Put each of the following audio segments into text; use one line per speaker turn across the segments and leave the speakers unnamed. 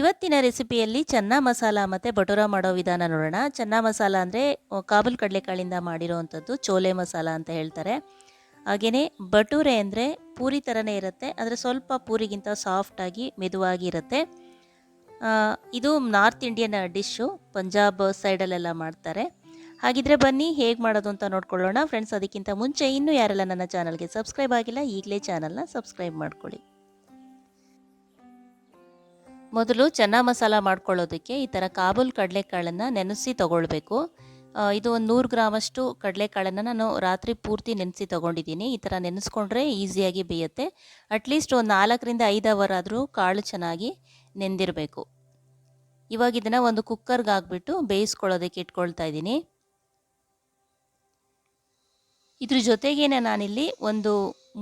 ಇವತ್ತಿನ ರೆಸಿಪಿಯಲ್ಲಿ ಚೆನ್ನ ಮಸಾಲ ಮತ್ತು ಭಟೂರ ಮಾಡೋ ವಿಧಾನ ನೋಡೋಣ. ಚೆನ್ನ ಮಸಾಲ ಅಂದರೆ ಕಾಬೂಲ್ ಕಡಲೆಕಾಳಿಂದ ಮಾಡಿರೋವಂಥದ್ದು ಚೋಲೆ ಮಸಾಲ ಅಂತ ಹೇಳ್ತಾರೆ. ಹಾಗೆಯೇ ಬಟೂರೆ ಅಂದರೆ ಪೂರಿ ಥರನೇ ಇರುತ್ತೆ, ಆದರೆ ಸ್ವಲ್ಪ ಪೂರಿಗಿಂತ ಸಾಫ್ಟಾಗಿ ಮೆದುವಾಗಿ ಇರುತ್ತೆ. ಇದು ನಾರ್ತ್ ಇಂಡಿಯನ್ ಡಿಶ್ಶು, ಪಂಜಾಬ್ ಸೈಡಲ್ಲೆಲ್ಲ ಮಾಡ್ತಾರೆ. ಹಾಗಿದ್ರೆ ಬನ್ನಿ, ಹೇಗೆ ಮಾಡೋದು ಅಂತ ನೋಡ್ಕೊಳ್ಳೋಣ. ಫ್ರೆಂಡ್ಸ್, ಅದಕ್ಕಿಂತ ಮುಂಚೆ ಇನ್ನೂ ಯಾರೆಲ್ಲ ನನ್ನ ಚಾನಲ್ಗೆ ಸಬ್ಸ್ಕ್ರೈಬ್ ಆಗಿಲ್ಲ, ಈಗಲೇ ಚಾನಲ್ನ ಸಬ್ಸ್ಕ್ರೈಬ್ ಮಾಡ್ಕೊಳ್ಳಿ. ಮೊದಲು ಚೆನ್ನ ಮಸಾಲ ಮಾಡ್ಕೊಳ್ಳೋದಕ್ಕೆ ಈ ಥರ ಕಾಬೂಲ್ ಕಡಲೆಕಾಳನ್ನು ನೆನೆಸಿ ತಗೊಳ್ಬೇಕು. ಇದು ಒಂದು ನೂರು ಗ್ರಾಮಷ್ಟು ಕಡಲೆಕಾಳನ್ನು ನಾನು ರಾತ್ರಿ ಪೂರ್ತಿ ನೆನೆಸಿ ತೊಗೊಂಡಿದ್ದೀನಿ. ಈ ಥರ ನೆನೆಸ್ಕೊಂಡ್ರೆ ಈಸಿಯಾಗಿ ಬೇಯುತ್ತೆ. ಅಟ್ಲೀಸ್ಟ್ ಒಂದು ನಾಲ್ಕರಿಂದ ಐದು ಅವರ್ ಆದರೂ ಕಾಳು ಚೆನ್ನಾಗಿ ನೆಂದಿರಬೇಕು. ಇವಾಗ ಇದನ್ನು ಒಂದು ಕುಕ್ಕರ್ಗೆ ಹಾಕ್ಬಿಟ್ಟು ಬೇಯಿಸ್ಕೊಳ್ಳೋದಕ್ಕೆ ಇಟ್ಕೊಳ್ತಾ ಇದ್ದೀನಿ. ಇದ್ರ ಜೊತೆಗೇನೆ ನಾನಿಲ್ಲಿ ಒಂದು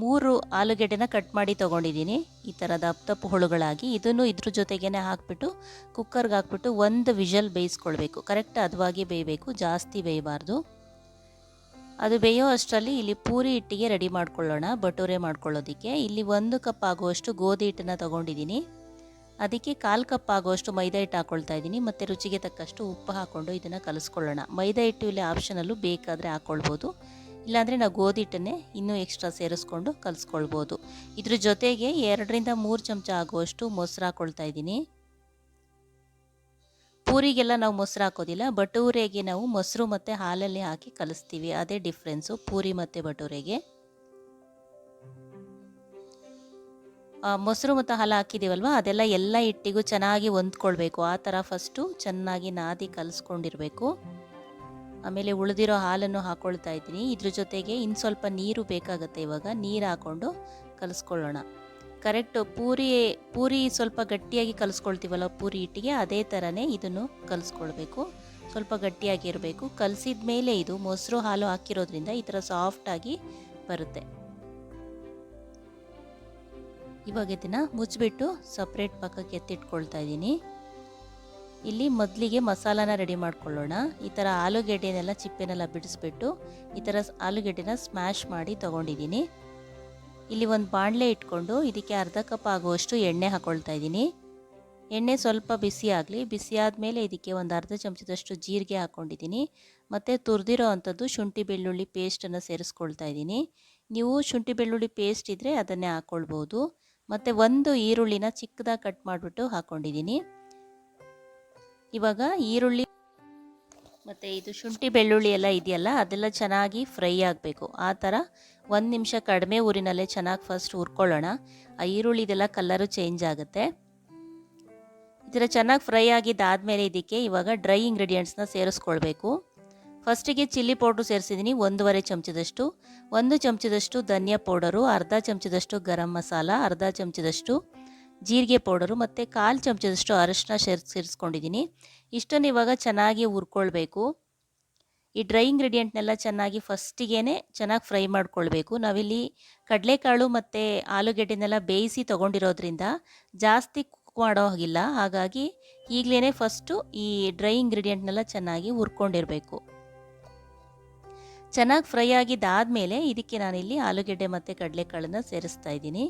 ಮೂರು ಆಲೂಗೆಡ್ಡೆನ ಕಟ್ ಮಾಡಿ ತೊಗೊಂಡಿದ್ದೀನಿ. ಈ ಥರದ ದಪ್ಪ ಹುಳುಗಳಾಗಿ ಇದನ್ನು ಇದ್ರ ಜೊತೆಗೇನೆ ಹಾಕ್ಬಿಟ್ಟು ಕುಕ್ಕರ್ಗೆ ಹಾಕ್ಬಿಟ್ಟು ಒಂದು ವಿಷಲ್ ಬೇಯಿಸ್ಕೊಳ್ಬೇಕು. ಕರೆಕ್ಟ್ ಹದವಾಗಿ ಬೇಯಬೇಕು, ಜಾಸ್ತಿ ಬೇಯಬಾರ್ದು. ಅದು ಬೇಯೋ ಅಷ್ಟರಲ್ಲಿ ಇಲ್ಲಿ ಪೂರಿ ಹಿಟ್ಟಿಗೆ ರೆಡಿ ಮಾಡ್ಕೊಳ್ಳೋಣ, ಬಟೂರೆ ಮಾಡ್ಕೊಳ್ಳೋದಕ್ಕೆ. ಇಲ್ಲಿ ಒಂದು ಕಪ್ ಆಗುವಷ್ಟು ಗೋಧಿ ಹಿಟ್ಟನ್ನು ತೊಗೊಂಡಿದ್ದೀನಿ. ಅದಕ್ಕೆ ಕಾಲು ಕಪ್ ಆಗುವಷ್ಟು ಮೈದಾ ಹಿಟ್ಟು ಹಾಕ್ಕೊಳ್ತಾ ಇದ್ದೀನಿ. ಮತ್ತು ರುಚಿಗೆ ತಕ್ಕಷ್ಟು ಉಪ್ಪು ಹಾಕ್ಕೊಂಡು ಇದನ್ನು ಕಲಿಸ್ಕೊಳ್ಳೋಣ. ಮೈದಾ ಹಿಟ್ಟು ಇಲ್ಲಿ ಆಪ್ಷನಲ್ಲೂ ಬೇಕಾದರೆ ಹಾಕ್ಕೊಳ್ಬೋದು ಇಲ್ಲಾಂದರೆ ನಾವು ಗೋಧಿ ಹಿಟ್ಟನ್ನೇ ಇನ್ನೂ ಎಕ್ಸ್ಟ್ರಾ ಸೇರಿಸ್ಕೊಂಡು ಕಲಿಸ್ಕೊಳ್ಬೋದು. ಇದ್ರ ಜೊತೆಗೆ ಎರಡರಿಂದ ಮೂರು ಚಮಚ ಆಗುವಷ್ಟು ಮೊಸರು ಹಾಕ್ಕೊಳ್ತಾ ಇದ್ದೀನಿ. ಪೂರಿಗೆಲ್ಲ ನಾವು ಮೊಸರು ಹಾಕೋದಿಲ್ಲ, ಬಟೂರೆಗೆ ನಾವು ಮೊಸರು ಮತ್ತು ಹಾಲಲ್ಲಿ ಹಾಕಿ ಕಲಿಸ್ತೀವಿ. ಅದೇ ಡಿಫ್ರೆನ್ಸು ಪೂರಿ ಮತ್ತು ಬಟೂರೆಗೆ. ಮೊಸರು ಮತ್ತು ಹಾಲು ಹಾಕಿದ್ದೀವಲ್ವ ಅದೆಲ್ಲ ಎಲ್ಲ ಹಿಟ್ಟಿಗೂ ಚೆನ್ನಾಗಿ ಹೊಂದ್ಕೊಳ್ಬೇಕು. ಆ ಥರ ಫಸ್ಟು ಚೆನ್ನಾಗಿ ನಾದಿ ಕಲಿಸ್ಕೊಂಡಿರಬೇಕು. ಆಮೇಲೆ ಉಳಿದಿರೋ ಹಾಲನ್ನು ಹಾಕ್ಕೊಳ್ತಾ ಇದ್ದೀನಿ. ಇದ್ರ ಜೊತೆಗೆ ಇನ್ನು ಸ್ವಲ್ಪ ನೀರು ಬೇಕಾಗುತ್ತೆ ಇವಾಗ. ನೀರು ಹಾಕ್ಕೊಂಡು ಕಲಿಸ್ಕೊಳ್ಳೋಣ. ಕರೆಕ್ಟ್ ಪೂರಿ ಪೂರಿ ಸ್ವಲ್ಪ ಗಟ್ಟಿಯಾಗಿ ಕಲಿಸ್ಕೊಳ್ತೀವಲ್ಲ ಪೂರಿ ಹಿಟ್ಟಿಗೆ, ಅದೇ ಥರನೇ ಇದನ್ನು ಕಲಿಸ್ಕೊಳ್ಬೇಕು. ಸ್ವಲ್ಪ ಗಟ್ಟಿಯಾಗಿರಬೇಕು. ಕಲಸಿದ ಮೇಲೆ ಇದು ಮೊಸರು ಹಾಲು ಹಾಕಿರೋದ್ರಿಂದ ಈ ಥರ ಸಾಫ್ಟಾಗಿ ಬರುತ್ತೆ. ಇವಾಗ ಇದನ್ನು ಮುಚ್ಚಿಬಿಟ್ಟು ಸಪ್ರೇಟ್ ಪಕ್ಕಕ್ಕೆ ಎತ್ತಿಟ್ಕೊಳ್ತಾ ಇದ್ದೀನಿ. ಇಲ್ಲಿ ಮೊದಲಿಗೆ ಮಸಾಲಾನ ರೆಡಿ ಮಾಡ್ಕೊಳ್ಳೋಣ. ಈ ಥರ ಆಲೂಗೆಡ್ಡೆನೆಲ್ಲ ಚಿಪ್ಪೆನೆಲ್ಲ ಬಿಡಿಸ್ಬಿಟ್ಟು ಈ ಥರ ಆಲೂಗೆಡ್ಡೆನ ಸ್ಮ್ಯಾಶ್ ಮಾಡಿ ತೊಗೊಂಡಿದ್ದೀನಿ. ಇಲ್ಲಿ ಒಂದು ಬಾಣಲೆ ಇಟ್ಕೊಂಡು ಇದಕ್ಕೆ ಅರ್ಧ ಕಪ್ ಆಗುವಷ್ಟು ಎಣ್ಣೆ ಹಾಕ್ಕೊಳ್ತಾ ಇದ್ದೀನಿ. ಎಣ್ಣೆ ಸ್ವಲ್ಪ ಬಿಸಿ ಆಗಲಿ, ಬಿಸಿ ಆದಮೇಲೆ ಇದಕ್ಕೆ ಒಂದು ಅರ್ಧ ಚಮಚದಷ್ಟು ಜೀರಿಗೆ ಹಾಕ್ಕೊಂಡಿದ್ದೀನಿ ಮತ್ತು ತುರಿದಿರೋ ಅಂಥದ್ದು ಶುಂಠಿ ಬೆಳ್ಳುಳ್ಳಿ ಪೇಸ್ಟನ್ನು ಸೇರಿಸ್ಕೊಳ್ತಾ ಇದ್ದೀನಿ. ನೀವು ಶುಂಠಿ ಬೆಳ್ಳುಳ್ಳಿ ಪೇಸ್ಟ್ ಇದ್ದರೆ ಅದನ್ನೇ ಹಾಕ್ಕೊಳ್ಬೋದು ಮತ್ತು ಒಂದು ಈರುಳ್ಳಿನ ಚಿಕ್ಕದಾಗಿ ಕಟ್ ಮಾಡಿಬಿಟ್ಟು ಹಾಕ್ಕೊಂಡಿದ್ದೀನಿ ಇವಾಗ ಈರುಳ್ಳಿ ಮತ್ತು ಇದು ಶುಂಠಿ ಬೆಳ್ಳುಳ್ಳಿ ಎಲ್ಲ ಇದೆಯಲ್ಲ, ಅದೆಲ್ಲ ಚೆನ್ನಾಗಿ ಫ್ರೈ ಆಗಬೇಕು. ಆ ಥರ ಒಂದು ನಿಮಿಷ ಕಡಿಮೆ ಊರಿನಲ್ಲೇ ಚೆನ್ನಾಗಿ ಫಸ್ಟ್ ಹುರ್ಕೊಳ್ಳೋಣ. ಆ ಈರುಳ್ಳಿದೆಲ್ಲ ಕಲ್ಲರು ಚೇಂಜ್ ಆಗುತ್ತೆ. ಥರ ಚೆನ್ನಾಗಿ ಫ್ರೈ ಆಗಿದ್ದಾದಮೇಲೆ ಇದಕ್ಕೆ ಇವಾಗ ಡ್ರೈ ಇಂಗ್ರೀಡಿಯೆಂಟ್ಸ್ನ ಸೇರಿಸ್ಕೊಳ್ಬೇಕು. ಫಸ್ಟಿಗೆ ಚಿಲ್ಲಿ ಪೌಡ್ರು ಸೇರಿಸಿದ್ದೀನಿ ಒಂದೂವರೆ ಚಮಚದಷ್ಟು. ಒಂದು ಚಮಚದಷ್ಟು ಧನಿಯಾ ಪೌಡರು ಅರ್ಧ ಚಮಚದಷ್ಟು ಗರಂ ಮಸಾಲ, ಅರ್ಧ ಚಮಚದಷ್ಟು ಜೀರಿಗೆ ಪೌಡರು ಮತ್ತು ಕಾಲು ಚಮಚದಷ್ಟು ಅರಶಿನ ಸೇರ್, ಸೇರಿಸ್ಕೊಂಡಿದ್ದೀನಿ. ಇಷ್ಟನ್ನು ಇವಾಗ ಚೆನ್ನಾಗಿ ಹುರ್ಕೊಳ್ಬೇಕು. ಈ ಡ್ರೈ ಇಂಗ್ರೀಡಿಯೆಂಟ್ನೆಲ್ಲ ಚೆನ್ನಾಗಿ ಫಸ್ಟಿಗೆ ಚೆನ್ನಾಗಿ ಫ್ರೈ ಮಾಡ್ಕೊಳ್ಬೇಕು. ನಾವಿಲ್ಲಿ ಕಡಲೆಕಾಳು ಮತ್ತು ಆಲೂಗೆಡ್ಡೆನೆಲ್ಲ ಬೇಯಿಸಿ ತೊಗೊಂಡಿರೋದ್ರಿಂದ ಜಾಸ್ತಿ ಕುಕ್ ಮಾಡೋ ಹಾಗಿಲ್ಲ. ಹಾಗಾಗಿ ಈಗಲೇ ಫಸ್ಟು ಈ ಡ್ರೈ ಇಂಗ್ರೀಡಿಯೆಂಟ್ನೆಲ್ಲ ಚೆನ್ನಾಗಿ ಹುರ್ಕೊಂಡಿರಬೇಕು. ಚೆನ್ನಾಗಿ ಫ್ರೈ ಆಗಿದ್ದಾದಮೇಲೆ ಇದಕ್ಕೆ ನಾನಿಲ್ಲಿ ಆಲೂಗೆಡ್ಡೆ ಮತ್ತು ಕಡಲೆಕಾಳನ್ನು ಸೇರಿಸ್ತಾ ಇದ್ದೀನಿ.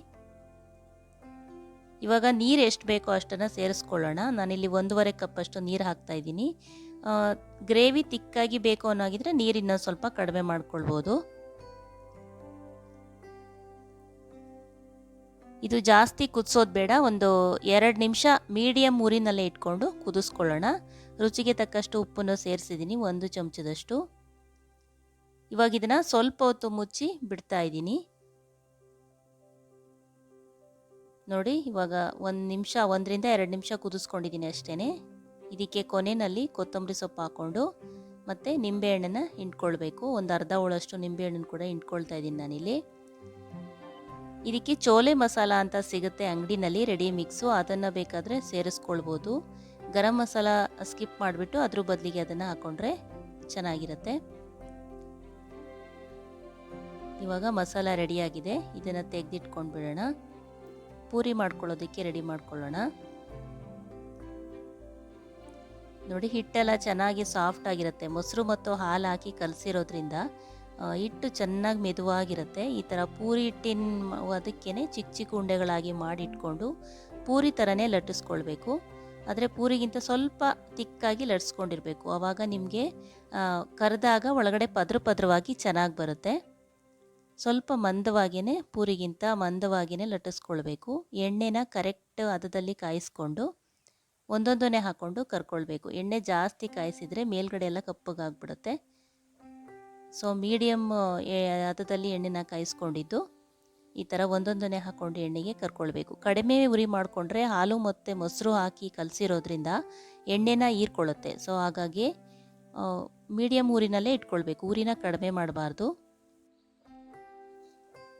ಇವಾಗ ನೀರು ಎಷ್ಟು ಬೇಕೋ ಅಷ್ಟನ್ನು ಸೇರಿಸ್ಕೊಳ್ಳೋಣ. ನಾನಿಲ್ಲಿ ಒಂದೂವರೆ ಕಪ್ಪಷ್ಟು ನೀರು ಹಾಕ್ತಾ ಇದ್ದೀನಿ. ಗ್ರೇವಿ ತಿಕ್ಕಾಗಿ ಬೇಕು ಅನ್ನೋಗಿದ್ರೆ ನೀರು ಇನ್ನೊಂದು ಸ್ವಲ್ಪ ಕಡಿಮೆ ಮಾಡ್ಕೊಳ್ಬೋದು. ಇದು ಜಾಸ್ತಿ ಕುದಿಸೋದು ಬೇಡ. ಒಂದು ಎರಡು ನಿಮಿಷ ಮೀಡಿಯಮ್ ಊರಿನಲ್ಲೇ ಇಟ್ಕೊಂಡು ಕುದಿಸ್ಕೊಳ್ಳೋಣ. ರುಚಿಗೆ ತಕ್ಕಷ್ಟು ಉಪ್ಪನ್ನು ಸೇರಿಸಿದ್ದೀನಿ, ಒಂದು ಚಮಚದಷ್ಟು. ಇವಾಗ ಇದನ್ನು ಸ್ವಲ್ಪ ಹೊತ್ತು ಮುಚ್ಚಿ ಬಿಡ್ತಾ ಇದ್ದೀನಿ. ನೋಡಿ, ಇವಾಗ ಒಂದು ನಿಮಿಷ, ಒಂದರಿಂದ ಎರಡು ನಿಮಿಷ ಕುದಿಸ್ಕೊಂಡಿದ್ದೀನಿ ಅಷ್ಟೇ ಇದಕ್ಕೆ ಕೊನೆಯಲ್ಲಿ ಕೊತ್ತಂಬರಿ ಸೊಪ್ಪು ಹಾಕ್ಕೊಂಡು ಮತ್ತು ನಿಂಬೆಹಣ್ಣನ್ನು ಹಿಂಡ್ಕೊಳ್ಬೇಕು. ಒಂದು ಅರ್ಧ ಹೋಳಷ್ಟು ನಿಂಬೆಹಣ್ಣನ್ನು ಕೂಡ ಹಿಂಡ್ಕೊಳ್ತಾ ಇದ್ದೀನಿ ನಾನಿಲ್ಲಿ. ಇದಕ್ಕೆ ಚೋಲೆ ಮಸಾಲ ಅಂತ ಸಿಗುತ್ತೆ ಅಂಗಡಿನಲ್ಲಿ ರೆಡಿ ಮಿಕ್ಸು ಅದನ್ನು ಬೇಕಾದರೆ ಸೇರಿಸ್ಕೊಳ್ಬೋದು. ಗರಂ ಮಸಾಲ ಸ್ಕಿಪ್ ಮಾಡಿಬಿಟ್ಟು ಅದ್ರ ಬದಲಿಗೆ ಅದನ್ನು ಹಾಕ್ಕೊಂಡ್ರೆ ಚೆನ್ನಾಗಿರುತ್ತೆ. ಇವಾಗ ಮಸಾಲ ರೆಡಿಯಾಗಿದೆ ಇದನ್ನು ತೆಗೆದಿಟ್ಕೊಂಡು ಬಿಡೋಣ ಪೂರಿ ಮಾಡ್ಕೊಳ್ಳೋದಕ್ಕೆ ರೆಡಿ ಮಾಡ್ಕೊಳ್ಳೋಣ. ನೋಡಿ ಹಿಟ್ಟೆಲ್ಲ ಚೆನ್ನಾಗಿ ಸಾಫ್ಟ್ ಆಗಿರುತ್ತೆ. ಮೊಸರು ಮತ್ತು ಹಾಲು ಹಾಕಿ ಕಲಸಿರೋದ್ರಿಂದ ಹಿಟ್ಟು ಚೆನ್ನಾಗಿ ಮೆದುವಾಗಿರುತ್ತೆ. ಈ ಥರ ಪೂರಿ ಹಿಟ್ಟಿನ ಅದಕ್ಕೇ ಚಿಕ್ಕ ಚಿಕ್ಕ ಉಂಡೆಗಳಾಗಿ ಮಾಡಿಟ್ಕೊಂಡು ಪೂರಿ ಥರನೇ ಲಟ್ಟಿಸ್ಕೊಳ್ಬೇಕು. ಆದರೆ ಪೂರಿಗಿಂತ ಸ್ವಲ್ಪ ತಿಕ್ಕಾಗಿ ಲಟ್ಸ್ಕೊಂಡಿರಬೇಕು. ಆವಾಗ ನಿಮಗೆ ಕರೆದಾಗ ಒಳಗಡೆ ಪದ್ರ ಪದ್ರವಾಗಿ ಚೆನ್ನಾಗಿ ಬರುತ್ತೆ. ಸ್ವಲ್ಪ ಮಂದವಾಗಿಯೇ ಪೂರಿಗಿಂತ ಮಂದವಾಗಿಯೇ ಲಟ್ಟಿಸ್ಕೊಳ್ಬೇಕು. ಎಣ್ಣೆನ ಕರೆಕ್ಟ್ ಹದದಲ್ಲಿ ಕಾಯಿಸ್ಕೊಂಡು, ಒಂದೊಂದನ್ನೇ ಹಾಕ್ಕೊಂಡು ಕರ್ಕೊಳ್ಬೇಕು. ಎಣ್ಣೆ ಜಾಸ್ತಿ ಕಾಯಿಸಿದರೆ ಮೇಲ್ಗಡೆ ಎಲ್ಲ ಕಪ್ಪಗಾಗ್ಬಿಡುತ್ತೆ. ಸೊ ಮೀಡಿಯಮ್ ಹದದಲ್ಲಿ ಎಣ್ಣೆನ ಕಾಯಿಸ್ಕೊಂಡಿದ್ದು, ಈ ಥರ ಒಂದೊಂದನ್ನೇ ಹಾಕ್ಕೊಂಡು ಎಣ್ಣೆಗೆ ಕರ್ಕೊಳ್ಬೇಕು. ಕಡಿಮೆ ಉರಿ ಮಾಡಿಕೊಂಡ್ರೆ ಹಾಲು ಮತ್ತು ಮೊಸರು ಹಾಕಿ ಕಲಸಿರೋದ್ರಿಂದ ಎಣ್ಣೆನ ಹೀರ್ಕೊಳ್ಳುತ್ತೆ. ಸೊ ಹಾಗಾಗಿ ಮೀಡಿಯಮ್ ಊರಿನಲ್ಲೇ ಇಟ್ಕೊಳ್ಬೇಕು. ಊರಿನ ಕಡಿಮೆ ಮಾಡಬಾರ್ದು.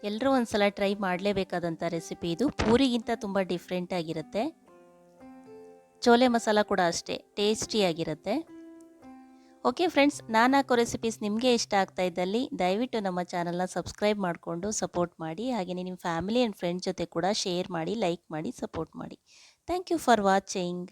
ಎಲ್ಲರೂ ಒಂದು ಸಲ ಟ್ರೈ ಮಾಡಲೇಬೇಕಾದಂಥ ರೆಸಿಪಿ ಇದು. ಪೂರಿಗಿಂತ ತುಂಬ ಡಿಫ್ರೆಂಟ್ ಆಗಿರುತ್ತೆ. ಚೋಲೆ ಮಸಾಲ ಕೂಡ ಅಷ್ಟೇ ಟೇಸ್ಟಿಯಾಗಿರುತ್ತೆ ಓಕೆ ಫ್ರೆಂಡ್ಸ್ ನಾನು ಹಾಕೋ ರೆಸಿಪೀಸ್ ನಿಮಗೆ ಇಷ್ಟ ಆಗ್ತಾ ಇದ್ದಲ್ಲಿ ದಯವಿಟ್ಟು ನಮ್ಮ ಚಾನಲ್ನ ಸಬ್ಸ್ಕ್ರೈಬ್ ಮಾಡಿಕೊಂಡು ಸಪೋರ್ಟ್ ಮಾಡಿ ಹಾಗೆಯೇ ನಿಮ್ಮ ಫ್ಯಾಮಿಲಿ ಆ್ಯಂಡ್ ಫ್ರೆಂಡ್ಸ್ ಜೊತೆ ಕೂಡ ಶೇರ್ ಮಾಡಿ ಲೈಕ್ ಮಾಡಿ ಸಪೋರ್ಟ್ ಮಾಡಿ. Thank you for watching